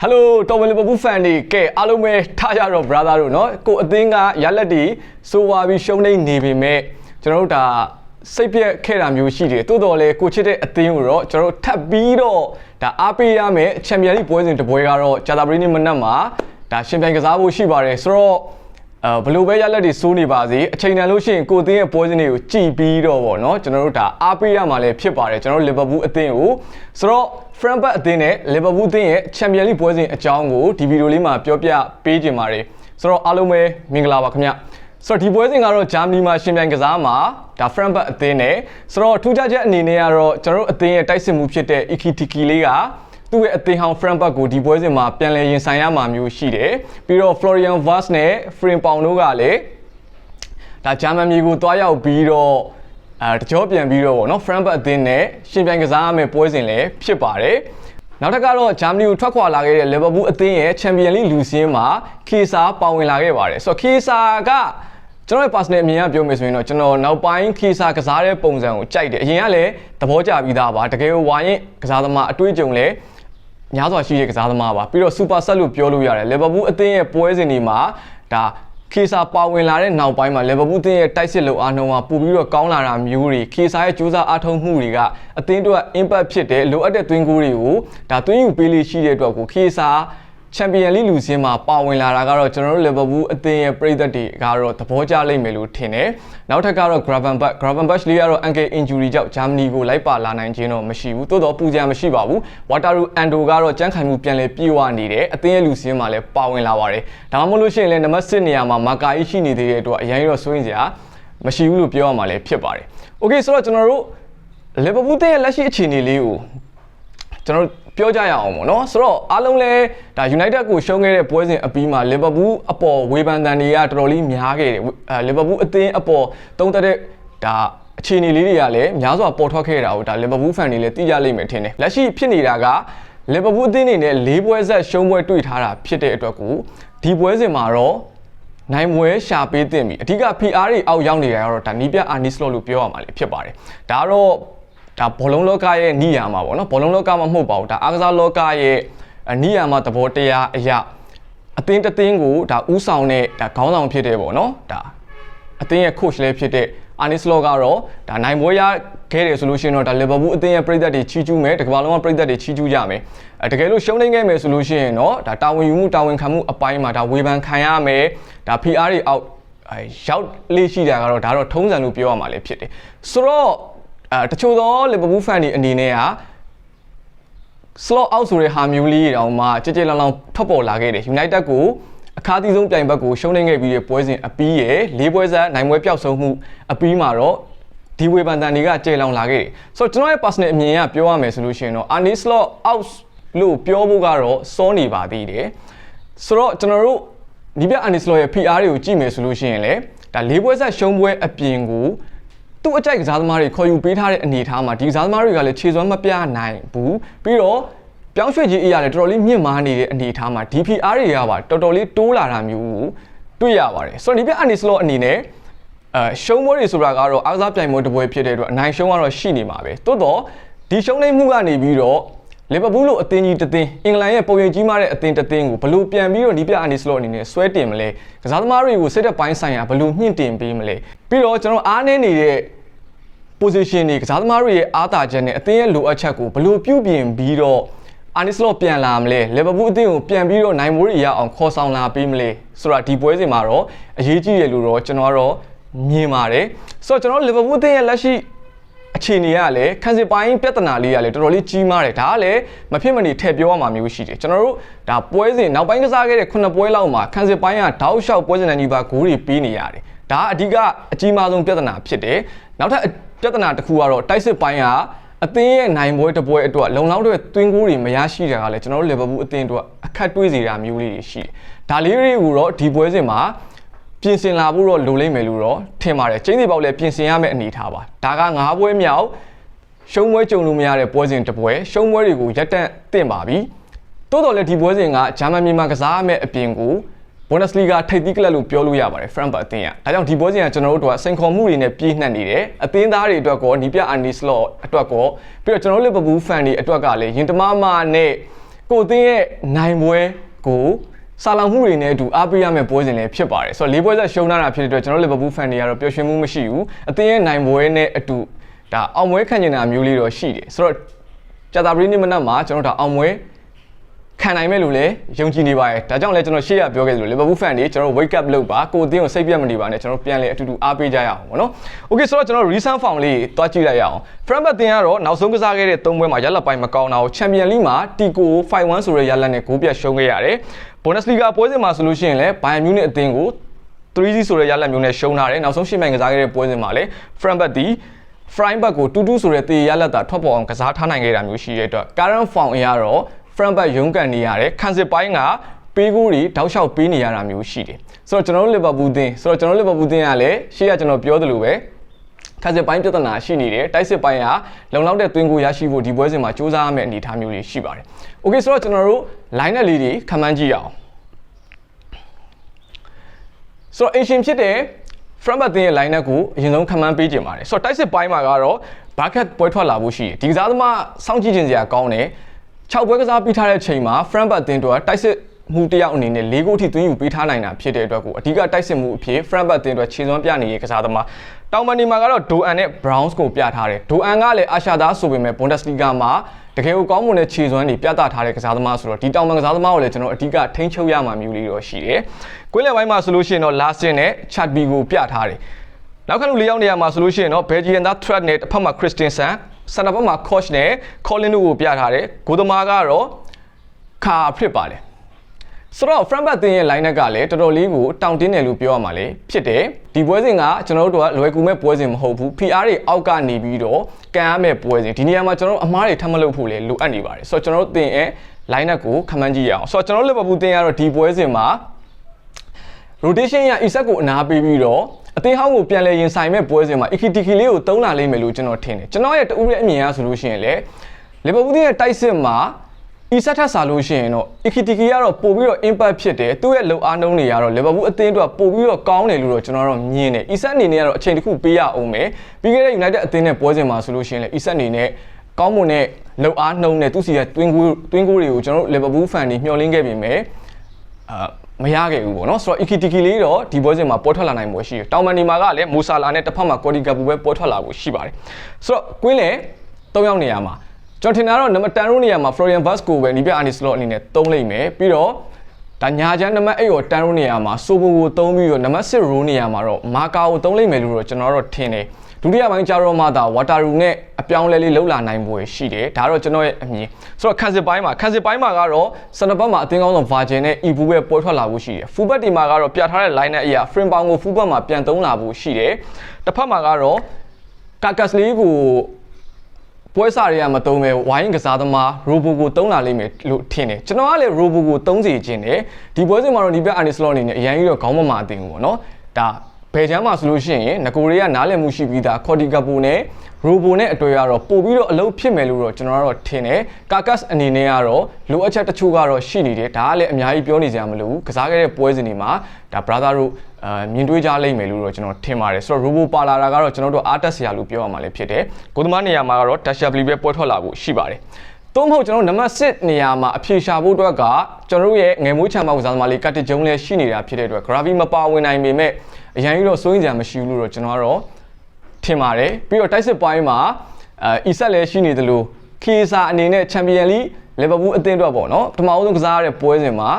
ဟယ်လိုတော်ဝင်လီဗာပူးဖန်တွေကဲအားလုံးပဲထားကြတော့ brother တို့เนาะကိုအသင်းကရလက်တီစိုးဝါပြီးရှုံးနေနေပေမဲ့ကျွန်တော်တို့ဒါစိတ်ပြက်ခဲ့တာမျိုးရှိတယ်တိုးတော်လဲကိုချစ်တဲ့အသင်းကိုတော့ကျွန်တော်တို့ထပ်ပြီးတော့ဒါအားပေးရမယ်ချန်ပီယံလိပွဲစဉ်တစ်ပွဲကတော့ဂျာတာပရီနေ့မနက်မှာဒါရှင်ပြိုင်ကစားဖို့ရှိပါတယ်ဆိုတော့အဲဘလို့ပဲရလက်တွေစိုးနေပါစေအချိန်တန်လို့ရှိရင်ကိုအသင်းရဲ့ပွဲစဉ်တွေကိုကြည်ပြီးတော့ဗောနော်ကျွန်တော်တို့ဒါအားပေးရမှာလည်းဖြစ်ပါတယ်ကျွန်တော်တို့လီဗာပူးအသင်းကိုဆိုတော့ Frankfurt အသင်းနဲ့လီဗာပူးအသင်းရဲ့ Champions League ပွဲစဉ်အကြောင်းကိုဒီဗီဒီယိုလေးမှာပြောပြပေးခြင်းပါတယ်ဆိုတော့အားလုံးပဲမင်္ဂလာပါခင်ဗျဆိုတော့ဒီပွဲစဉ်ကတော့ဂျာမနီမှာရှင်ပြိုင်ကစားမှာဒါ Frankfurt အသင်းနဲ့ဆိုတော့ထူးခြားချက်အနေနဲ့ကတော့ကျွန်တော်တို့အသင်းရဲ့တိုက်စစ်မှုဖြစ်တဲ့ Ikitiki လေးကသူ့ရဲ့အသင်းဟောင်း Frankfurt ကိုဒီပွဲစဉ်မှာပြန်လည်ရင်ဆိုင်ရမှာမျိုးရှိတယ်ပြီးတော့ Florian Wirtz နဲ့ Frimpong တို့ကလည်းဒါဂျာမန်မြေကိုတွားရောက်ပြီးတော့ အဲတကြောပြန်ပြီးတော့ဗောနော် Frankfurt အသင်းနဲ့ရှင်ပြိုင်ကစားရမယ့်ပွဲစဉ်လည်းဖြစ်ပါတယ်နောက်တစ်ခါတော့ဂျာမနီကိုထွက်ခွာလာခဲ့တဲ့ Liverpool အသင်းရဲ့ Champions League လူစင်းမှာခေစာပါဝင်လာခဲ့ပါတယ်ဆိုတော့ခေစာကကျွန်တော်ရဲ့ personal အမြင်ကပြောမယ်ဆိုရင်တော့ကျွန်တော်နောက်ပိုင်းခေစာကစားတဲ့ပုံစံကိုကြိုက်တယ်အရင်ကလည်းသဘောကျပြီးသားပါတကယ်ဝါရင်ကစားသမားအတွေ့အကြုံလည်းများစွာရှိတဲ့ကစားသမားပါပြီးတော့ super set လို့ပြောလို့ရတယ်လီဗာပူးအသင်းရဲ့ပွဲစဉ်တွေမှာဒါ ခေစာပါဝင်လာတဲ့နောက်ပိုင်းမှာလီဗာပူးအသင်းရဲ့တိုက်စစ်လုံအားနှုန်းကပိုပြီးတော့ကောင်းလာတာမျိုးတွေခေစာရဲ့ကြိုးစားအားထုတ်မှုတွေကအသင်းတို့က impact ဖြစ်တယ်လိုအပ်တဲ့သွင်းကူးတွေကိုဒါသွင်းယူပေးလေးရှိတဲ့အတွက်ကိုခေစာ ချန်ပီယံလိလူစင်းမှာပါဝင်လာတာကတော့ကျွန်တော်တို့လီဗာပူးအသင်းရဲ့ပရိသတ်တွေကတော့သဘောကျလိမ့်မယ်လို့ထင်တယ်။နောက်ထပ်ကတော့ Gravenberch Gravenberch လေးကတော့ ankle injury ကြောင့်ဂျာမနီကိုလိုက်ပါလာနိုင်ခြင်းတော့မရှိဘူး။သို့တော့ပူကြံမရှိပါဘူး။ Wataru Ando ကတော့ကြမ်းခိုင်မှုပြန်လည်ပြေဝနေတယ်။အသင်းရဲ့လူစင်းမှာလည်းပါဝင်လာပါတယ်။ဒါမှမဟုတ်လို့ရှိရင်လည်းနံပါတ်7နေရာမှာမာကာအီရှိနေသေးတဲ့အတွက်အရင်ရောစိုးရင်စရာမရှိဘူးလို့ပြောရမှာလည်းဖြစ်ပါတယ်။ Okay ဆိုတော့ကျွန်တော်တို့လီဗာပူးရဲ့လက်ရှိအခြေအနေလေးကိုကျွန်တော် ပြောကြရအောင်ပေါ့နော်ဆိုတော့အားလုံးလဲဒါ United ကိုရှုံးခဲ့တဲ့ပွဲစဉ်အပြီးမှာ Liverpool အပေါ်ဝေဖန်တန်တွေကတော်တော်လေးများခဲ့တယ်အဲ Liverpool အသင်းအပေါ်တုံးတက်တဲ့ဒါအခြေအနေလေးတွေကလည်းများစွာပေါ်ထွက်ခဲ့တာကိုဒါ Liverpool fan တွေလည်းသိကြလိမ့်မယ်ထင်တယ်လက်ရှိဖြစ်နေတာက Liverpool အသင်းအနေနဲ့၄ပွဲဆက်ရှုံးပွဲတွေ့ထားတာဖြစ်တဲ့အတွက်ကိုဒီပွဲစဉ်မှာတော့နိုင်ပွဲရှာပေးတင်ပြီအဓိက PR တွေအောက်ရောက်နေတာကတော့ဒါနီးပြအာနီစလော့လို့ပြောရမှာလေဖြစ်ပါတယ်ဒါကတော့ ဒါဘောလုံးလောကရဲ့နိယာမှာပေါ့နော်ဘောလုံးလောကမှာမဟုတ်ပါဘူးဒါအားကစားလောကရဲ့နိယာမှာသဘောတရားအရာအသင်းတစ်သင်းကိုဒါဥဆောင်တဲ့ဒါခေါင်းဆောင်ဖြစ်တယ်ပေါ့နော်ဒါအသင်းရဲ့ coach လည်းဖြစ်တဲ့အာနီစလော့ကတော့ဒါနိုင်ပွဲရခဲ့တယ်ဆိုလို့ရှိရင်တော့ဒါလီဗာပူးအသင်းရဲ့ပြည်သက်တွေချီးကျူးမယ်တကမ္ဘာလုံးကပြည်သက်တွေချီးကျူးကြမယ်အဲတကယ်လို့ရှုံးနေခဲ့မယ်ဆိုလို့ရှိရင်တော့ဒါတာဝန်ယူမှုတာဝန်ခံမှုအပိုင်းမှာဒါဝေဖန်ခံရမယ်ဒါ PR တွေအောက်အဲရောက်လေးရှိတာကတော့ဒါတော့ထုံးစံလို့ပြောရမှာလည်းဖြစ်တယ်ဆိုတော့ အဲတချို့သောလီဗာပူးဖန်တွေအနေနဲ့က slot out ဆိုတဲ့ဟာမျိုးလေးတောင်မှကြကြလောင်လောင်ထွက်ပေါ်လာခဲ့တယ် United ကိုအခါသီးဆုံးပြိုင်ဘက်ကိုရှုံးနေခဲ့ပြီးတဲ့ပွဲစဉ်အပြီးရယ်၄ပွဲဆက်နိုင်ပွဲပျောက်ဆုံးမှုအပြီးမှာတော့ဒီဝေဖန်တန်တွေကကြေလောင်လာခဲ့တယ်ဆိုတော့ကျွန်တော်ရဲ့ personal အမြင်ကပြောရမယ်ဆိုလို့ရှိရင်တော့ Arne slot out လို့ပြောဖို့ကတော့စောနေပါသေးတယ်ဆိုတော့ကျွန်တော်တို့ဒီပြ Arne slot ရဲ့ PR တွေကိုကြည့်မယ်ဆိုလို့ရှိရင်လေဒါ၄ပွဲဆက်ရှုံးပွဲအပြင်ကို သူ့အကြိုက်ကစားသမားတွေခေါ်ယူပေးထားတဲ့အနေအထားမှာဒီကစားသမားတွေကလည်းခြေစွမ်းမပြနိုင်ဘူးပြီးတော့ပြောင်းရွှေ့ခြင်းအရာလည်းတော်တော်လေးမြင့်မားနေတဲ့အနေအထားမှာ DPR တွေကပါတော်တော်လေးတိုးလာတာမျိုးကိုတွေ့ရပါတယ်ဆိုတော့ဒီပြအနေစလော့အနေနဲ့အဲရှုံးပွဲတွေဆိုတာကတော့အားကစားပြိုင်ပွဲတစ်ပွဲဖြစ်တဲ့အတွက်အနိုင်ရှုံးကတော့ရှိနေမှာပဲတိုးတော့ဒီရှုံးနေမှုကနေပြီးတော့လီဗာပူးလိုအသင်းကြီးတစ်သင်းအင်္ဂလန်ရဲ့ပုံရိပ်ကြီးမားတဲ့အသင်းတစ်သင်းကိုဘလို့ပြန်ပြီးတော့ဒီပြအနေစလော့အနေနဲ့ဆွဲတင်မလဲကစားသမားတွေကိုစိတ်သက်ပိုင်းဆိုင်ရာဘလို့မြင့်တင်ပေးမလဲပြီးတော့ကျွန်တော်အားနည်းနေတဲ့ position တွေကစားသမားတွေရဲ့အားသာချက်နဲ့အသင်းရဲ့လိုအပ်ချက်ကိုဘလို့ပြုပြင်ပြီးတော့အာနီစလော့ပြန်လာမလဲလီဗာပူးအသင်းကိုပြန်ပြီးတော့နိုင်မိုးတွေရအောင်ခေါ်ဆောင်လာပေးမလဲဆိုတာဒီပွဲစဉ်မှာတော့အရေးကြီးတယ်လို့တော့ကျွန်တော်ကတော့မြင်ပါတယ်ဆိုတော့ကျွန်တော်လီဗာပူးအသင်းရဲ့လက်ရှိအခြေအနေကလည်းခန်းစစ်ပိုင်းပြဿနာလေးကလည်းတော်တော်လေးကြီးမားတယ်ဒါကလည်းမဖြစ်မနေထည့်ပြောရမှာမျိုးရှိတယ်ကျွန်တော်တို့ဒါပွဲစဉ်နောက်ပိုင်းကစားခဲ့တဲ့ခုနှစ်ပွဲလောက်မှာခန်းစစ်ပိုင်းကတောက်လျှောက်ပွဲစဉ်တိုင်းကြီးပါဂိုးတွေပေးနေရတယ်ဒါကအဓိကအကြီးမားဆုံးပြဿနာဖြစ်တယ်နောက်ထပ် ပြဿနာတစ်ခုကတော့တိုက်စစ်ပိုင်းကအသင်းရဲ့နိုင်ပွဲတစ်ပွဲအတွက်လုံလောက်တဲ့သွင်းကိုးတွေမရရှိတာကလည်းကျွန်တော်တို့လီဗာပူးအသင်းအတွက်အခက်တွေးစေတာမျိုးလေးတွေရှိတယ်ဒါလေးတွေကိုတော့ဒီပွဲစဉ်မှာပြင်ဆင်လာဖို့တော့လိုလိမ့်မယ်လို့တော့ထင်ပါတယ်ကျင်းစီပေါက်လည်းပြင်ဆင်ရမယ့်အနေထားပါဒါက၅ပွဲမြောက်ရှုံးပွဲကြုံလို့မရတဲ့ပွဲစဉ်တစ်ပွဲရှုံးပွဲတွေကိုရပ်တန့်သင့်ပါပြီတိုးတော်လည်းဒီပွဲစဉ်ကဂျာမန်မြန်မာကစားရမယ့်အပြင်ကို Bundesliga ထိပ်သီးကလပ်လို့ပြောလို့ရပါတယ် Frankfurt အသင်းကဒါကြောင့်ဒီပွဲစဉ်ကကျွန်တော်တို့ကစိန်ခေါ်မှုတွေနဲ့ပြည့်နှက်နေတယ်အသင်းသားတွေအတွက်ကောနီးပြ Arne Slot အတွက်ကောပြီးတော့ကျွန်တော်တို့ Liverpool fan တွေအတွက်ကလည်းရင်တမမာနဲ့ကိုအသင်းရဲ့နိုင်ပွဲကိုစာလောင်မှုတွေနဲ့အတူအားပေးရမယ့်ပွဲစဉ်လည်းဖြစ်ပါတယ်ဆိုတော့လေးပွဲဆက်ရှုံးလာတာဖြစ်တဲ့အတွက်ကျွန်တော်လီဗာပူးဖန်တွေကတော့ပျော်ရွှင်မှုမရှိဘူးအသင်းရဲ့နိုင်ပွဲနဲ့အတူဒါအောင်ပွဲခံနေတာမျိုးလေးတော့ရှိတယ်ဆိုတော့ကြာတာပရီနေ့မနက်မှာကျွန်တော်ဒါအောင်ပွဲ ခံနိုင်မဲ့လို့လည်းယုံကြည်နေပါတယ်ဒါကြောင့်လည်းကျွန်တော်ရှေ့ရပြောခဲ့သလိုလီဗာပူးဖန်တွေကျွန်တော် wake up လုပ်ပါကိုအသင်းကိုစိတ်ပြတ်မနေပါနဲ့ကျွန်တော်ပြန်လေအတူတူအားပေးကြရအောင်ပေါ့နော် Okay ဆိုတော့ကျွန်တော် recent form လေးတွားကြည့်လိုက်ရအောင် Frankfurt တင်ကတော့နောက်ဆုံးကစားခဲ့တဲ့၃ပွဲမှာရလဒ်ပိုင်းမကောင်းတာကို Champion League မှာ Tico 5-1ဆိုတဲ့ရလဒ်နဲ့ဂိုးပြတ်ရှုံးခဲ့ရတယ်။ Bundesliga ပွဲစဉ်မှာဆိုလို့ရှိရင်လည်း Bayern Munich အသင်းကို3-0ဆိုတဲ့ရလဒ်မျိုးနဲ့ရှုံးထားတယ်။နောက်ဆုံးရှင်းမှန်ကစားခဲ့တဲ့ပွဲစဉ်မှာလည်း Frankfurt ဒီ Freiburg ကို2-2ဆိုတဲ့တေရလဒ်သာထွက်ပေါ်အောင်ကစားထားနိုင်ခဲ့တာမျိုးရှိတဲ့အတွက် current form အရတော့ Frankfurt ရုန်းကန်နေရတယ်။ခံစစ်ပိုင်းကပေးကိုတွေတောက်လျှောက်ပေးနေရတာမျိုးရှိတယ်။ဆိုတော့ကျွန်တော်တို့လီဗာပူးသင်းဆိုတော့ကျွန်တော်တို့လီဗာပူးသင်းကလည်းရှေ့ကကျွန်တော်ပြောသလိုပဲခါစစ်ပိုင်းပြဿနာရှိနေတယ်တိုက်စစ်ပိုင်းကလုံလောက်တဲ့သွင်းကိုရရှိဖို့ဒီပွဲစဉ်မှာစူးစမ်းရမယ့်အနေအထားမျိုးတွေရှိပါတယ်။ Okay ဆိုတော့ကျွန်တော်တို့ line နဲ့လေးတွေခန့်မှန်းကြည့်ရအောင်။ဆိုတော့ Asian ဖြစ်တဲ့ front back တင်ရဲ့ line ကိုအရင်ဆုံးခန့်မှန်းပေးကြပါတယ်။ဆိုတော့တိုက်စစ်ပိုင်းမှာကတော့ bucket ပွဲထွက်လာဖို့ရှိတယ်။ဒီကစားသမားစောင့်ကြည့်ခြင်းစရာကောင်းတယ်။ 6ပွဲကစားပြီးထားတဲ့ချိန်မှာ front back တင်တော့တိုက်စစ်မှုတယောက်အနေနဲ့၄ဂိုးထိသွင်းယူပေးထားနိုင်တာဖြစ်တဲ့အတွက်ကိုအဓိကတိုက်စစ်မှုအဖြစ် front back တင်အတွက်ခြေစွမ်းပြနေတဲ့ကစားသမားတောင်မန်နီမှာကတော့ဒိုအန်နဲ့ Browns ကိုပြထားတယ်ဒိုအန်ကလည်းအာရှသားဆိုပေမဲ့ Bundesliga မှာတကယ်ကိုကောင်းမွန်တဲ့ခြေစွမ်းတွေပြသထားတဲ့ကစားသမားဆိုတော့ဒီတောင်မန်ကစားသမားကိုလည်းကျွန်တော်အဓိကထိန်းချုပ်ရမှာမျိုးလေးတော့ရှိတယ်။ကွင်းလယ်ပိုင်းမှာဆိုလို့ရှိရင်တော့ Larsen နဲ့ Chatby ကိုပြထားတယ်။နောက်ခါလူ၄ယောက်နေရာမှာဆိုလို့ရှိရင်တော့ Belgian သား Threat နဲ့တစ်ဖက်မှာ Christensen ဆန်နာဘက်မှာ Coach နဲ့ Colin တို့ကိုပြထားတယ်။ဂိုသမားကတော့ခါဖြစ်ပါတယ်။ဆိုတော့ front back တင်ရဲ့ line up ကလည်းတော်တော်လေးကိုတောင့်တင်းတယ်လို့ပြောရမှာလေဖြစ်တယ်ဒီပွဲစဉ်ကကျွန်တော်တို့ကလွယ်ကူမဲ့ပွဲစဉ်မဟုတ်ဘူး PR တွေအောက်ကနေပြီးတော့ကန်ရမဲ့ပွဲစဉ်ဒီနေရာမှာကျွန်တော်တို့အမားတွေထပ်မလုပ်ဖို့လေလိုအပ်နေပါတယ်ဆိုတော့ကျွန်တော်တို့တင်ရဲ့ line up ကိုခန့်မှန်းကြည့်ရအောင်ဆိုတော့ကျွန်တော်တို့ Liverpool တင်ရတော့ဒီပွဲစဉ်မှာ rotation ရ Isak ကိုအနာပေးပြီးတော့ အသေးဟောင်းကိုပြန်လဲရင်ဆိုင်မဲ့ပွဲစဉ်မှာ Ikitiki လေးကိုတုံးလာလိမ့်မယ်လို့ကျွန်တော်ထင်တယ်ကျွန်တော်ရဲ့တူရဲ့အမြင်အရဆိုလို့ရှိရင်လေ Liverpool ရဲ့တိုက်စစ်မှာဤဆက်ထက်စားလို့ရှိရင်တော့ Ikitiki ကတော့ပို့ပြီးတော့ impact ဖြစ်တယ်သူ့ရဲ့လုံအားနှုန်းတွေကတော့ Liverpool အသင်းအတွက်ပို့ပြီးတော့ကောင်းတယ်လို့တော့ကျွန်တော်တော့မြင်တယ်ဤဆက်အနေနဲ့ကတော့အချိန်တစ်ခုပေးရအောင်မယ်ပြီးခဲ့တဲ့ United အသင်းနဲ့ပွဲစဉ်မှာဆိုလို့ရှိရင်လည်းဤဆက်အနေနဲ့ကောင်းမွန်တဲ့လုံအားနှုန်းနဲ့သူစီရဲ့တွင်းကိုတွင်းကိုတွေကိုကျွန်တော်တို့ Liverpool fan တွေမျှော်လင့်ခဲ့ပြီးမြဲအာ မရခဲ့ဘူးပေါ့နော်ဆိုတော့ Ikitiki လေးတော့ဒီပွဲစဉ်မှာပေါ်ထွက်လာနိုင်မှုရှိတယ်တောင်မန်နီမာကလည်းမူဆာလာနဲ့တစ်ဖက်မှာကော်ဒီကပူပဲပေါ်ထွက်လာဖို့ရှိပါတယ်ဆိုတော့ကွင်းလေ၃ယောက်နေရာမှာကျွန်တော်ထင်တာတော့နံပါတ်10ရိုးနေရာမှာ Florian Vaz ကိုပဲနီးပြအာနီစလော့အနေနဲ့သုံးလိုက်မယ်ပြီးတော့ဒါညာချမ်းနံပါတ်8ရော10ရိုးနေရာမှာဆိုဘိုကိုသုံးပြီးတော့နံပါတ်10ရိုးနေရာမှာတော့မာကာကိုသုံးလိုက်မယ်လို့တော့ကျွန်တော်တော့ထင်တယ် ဒုတိယပိုင်းကျတော့မှသာဝါတာရူနဲ့အပြောင်းလဲလေးလှုပ်လာနိုင်ပွဲရှိတယ်ဒါတော့ကျွန်တော်ရဲ့အမြင်ဆိုတော့ခန်းစစ်ပိုင်းမှာခန်းစစ်ပိုင်းမှာကတော့စနဘတ်မှာအသင်းကောင်းဆောင် Virgin နဲ့ Ebu ပဲပေါ်ထွက်လာဖို့ရှိတယ်ဖူဘတ်ဒီမှာကတော့ပြထားတဲ့ line နဲ့အရာ frame ပေါင်းကိုဖူဘတ်မှာပြန်သုံးလာဖို့ရှိတယ်တစ်ဖက်မှာကတော့ကာကတ်လေးကိုပွဲစားတွေကမသုံးပဲဝိုင်းကစားသမားရိုဘိုကိုသုံးလာလိမ့်မယ်လို့ထင်တယ်ကျွန်တော်ကလည်းရိုဘိုကိုသုံးစီခြင်းတယ်ဒီပွဲစဉ်မှာတော့ဒီဘက်အာနီစလော့အနေနဲ့အရင်ကြီးတော့ခေါင်းမမာတင်ဘူးပေါ့နော်ဒါ ဘယ်ချမ်းမှာဆိုလို့ရှိရင်ငကိုရီးယားနားလည်မှုရှိပြီးသားခေါ်ဒီကပူနဲ့ရိုဘိုနဲ့အတွေ့အရတော့ပို့ပြီးတော့အလုပ်ဖြစ်မယ်လို့တော့ကျွန်တော်ကတော့ထင်တယ်ကာကတ်အနေနဲ့ကတော့လိုအပ်ချက်တချို့ကတော့ရှိနေတယ်ဒါကလည်းအများကြီးပြောနေကြမလို့ကစားခဲ့တဲ့ပွဲစဉ်တွေမှာဒါ brother တို့အာမြင်တွေ့ကြလိမ့်မယ်လို့တော့ကျွန်တော်ထင်ပါတယ်ဆိုတော့ robo ပါလာတာကတော့ကျွန်တော်တို့အားတက်စရာလို့ပြောရမှာလည်းဖြစ်တယ်ကိုသမားနေရာမှာကတော့ dashably ပဲပွဲထွက်လာဖို့ရှိပါတယ် သို့မဟုတ်ကျွန်တော်နံပါတ်6နေရာမှာအဖြေရှာဖို့အတွက်ကကျွန်တော်တို့ရဲ့ငယ်မိုးချမ်းမောက်ကစားသမားလေးကတ်တဂျုံလည်းရှိနေတာဖြစ်တဲ့အတွက် gravity မပါဝင်နိုင်ပေမဲ့အရင်ကြီးတော့စိုးရင်စရာမရှိဘူးလို့တော့ကျွန်တော်ကတော့ထင်ပါတယ်ပြီးတော့တိုက်စစ်ပိုင်းမှာအဲအီဆက်လည်းရှိနေသလိုခေစာအနေနဲ့ချန်ပီယံလိလီဗာပူးအသင်းအတွက်ပေါ့နော်ပထမဆုံးကစားရတဲ့ပွဲစဉ်မှာ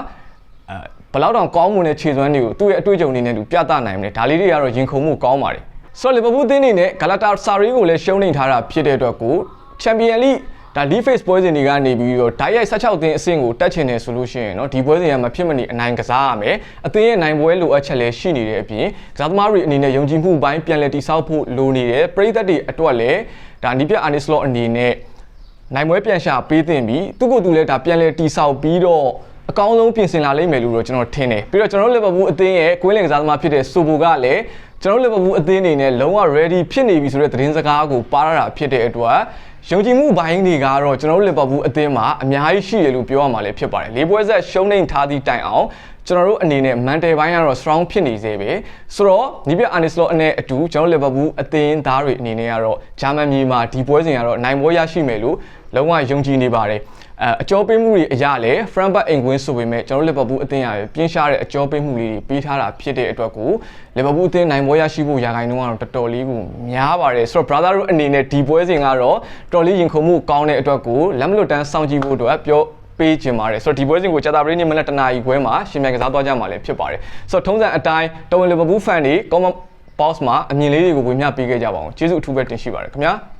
အဲဘယ်လောက်တောင်ကောင်းမွန်တဲ့ခြေစွမ်းတွေကိုသူ့ရဲ့အတွေ့အကြုံတွေနဲ့သူပြသနိုင်မလဲဒါလေးတွေကတော့ရင်ခုန်မှုကောင်းပါတယ်ဆိုတော့လီဗာပူးအသင်းအနေနဲ့ဂလာတာဆာရီကိုလည်းရှုံးနေထားတာဖြစ်တဲ့အတွက်ကိုချန်ပီယံလိ ဒါ league phase ပွဲစဉ်တွေကနေပြီးတော့ဓာတ်ရိုက်16သင်းအဆင့်ကိုတက်ချင်တယ်ဆိုလို့ရှိရင်เนาะဒီပွဲစဉ်ကမဖြစ်မနေအနိုင်ကစားရမယ်အသင်းရဲ့နိုင်ပွဲလိုအပ်ချက်လည်းရှိနေတဲ့အပြင်ကစားသမားတွေအနေနဲ့ယုံကြည်မှုပိုင်းပြန်လည်တည်ဆောက်ဖို့လိုနေတယ်ပရိသတ်တွေအတွက်လည်းဒါနိပြအာနီစလော့အနေနဲ့နိုင်ပွဲပြန်ရှာပေးသင့်ပြီးသူ့ကိုယ်သူလည်းဒါပြန်လည်တည်ဆောက်ပြီးတော့အကောင်းဆုံးပြင်ဆင်လာလိမ့်မယ်လို့တော့ကျွန်တော်ထင်တယ်ပြီးတော့ကျွန်တော်လီဗာပူးအသင်းရဲ့ကွင်းလင်ကစားသမားဖြစ်တဲ့ဆိုဘိုကလည်းကျွန်တော်လီဗာပူးအသင်းအနေနဲ့လုံးဝ ready ဖြစ်နေပြီဆိုတဲ့သတင်းစကားကိုပါရတာဖြစ်တဲ့အတွက် ယုံကြည်မှုဘိုင်းတွေကတော့ကျွန်တော်တို့လီဗာပူးအသင်းမှာအများကြီးရှိရလို့ပြောရမှာလည်းဖြစ်ပါတယ်လေးပွဲဆက်ရှုံးနေထားသည့်တိုင်အောင်ကျွန်တော်တို့အနေနဲ့မန်တယ်ပိုင်းကတော့ strong ဖြစ်နေစေပဲဆိုတော့ဒီပြအာနီစလော့အနေအတူကျွန်တော်လီဗာပူးအသင်းသားတွေအနေနဲ့ကတော့ဂျာမန်မြေမှာဒီပွဲစဉ်ကတော့နိုင်ပွဲရရှိမယ်လို့လုံးဝယုံကြည်နေပါတယ်အဲအကျော်ပေးမှုတွေအရလဲ front back အိမ်ကွင်းဆိုပေမဲ့ကျွန်တော်တို့ Liverpool အသင်းရပြင်းရှားတဲ့အကျော်ပေးမှုလေးတွေပေးထားတာဖြစ်တဲ့အတွက်ကို Liverpool အသင်းနိုင်ပွဲရရှိဖို့ရာဂိုင်နှုန်းကတော့တော်တော်လေးကိုများပါတယ်ဆိုတော့ brother တို့အနေနဲ့ဒီပွဲစဉ်ကတော့တော်တော်လေးရင်ခုန်မှုကောင်းတဲ့အတွက်ကိုလက်မလွတ်တမ်းစောင့်ကြည့်ဖို့အတွက်ပြောပေးခြင်းပါတယ်ဆိုတော့ဒီပွဲစဉ်ကိုကြာတာပရိနေ့မနက်တနာရီခွဲမှာရှင်မြန်ကစားသွားကြမှာလည်းဖြစ်ပါတယ်ဆိုတော့ထုံးစံအတိုင်းတော်ဝင် Liverpool fan တွေ comment box မှာအမြင်လေးတွေကိုဝေမျှပေးခဲ့ကြပါအောင်ကျေးဇူးအထူးပဲတင်ရှိပါတယ်ခင်ဗျာ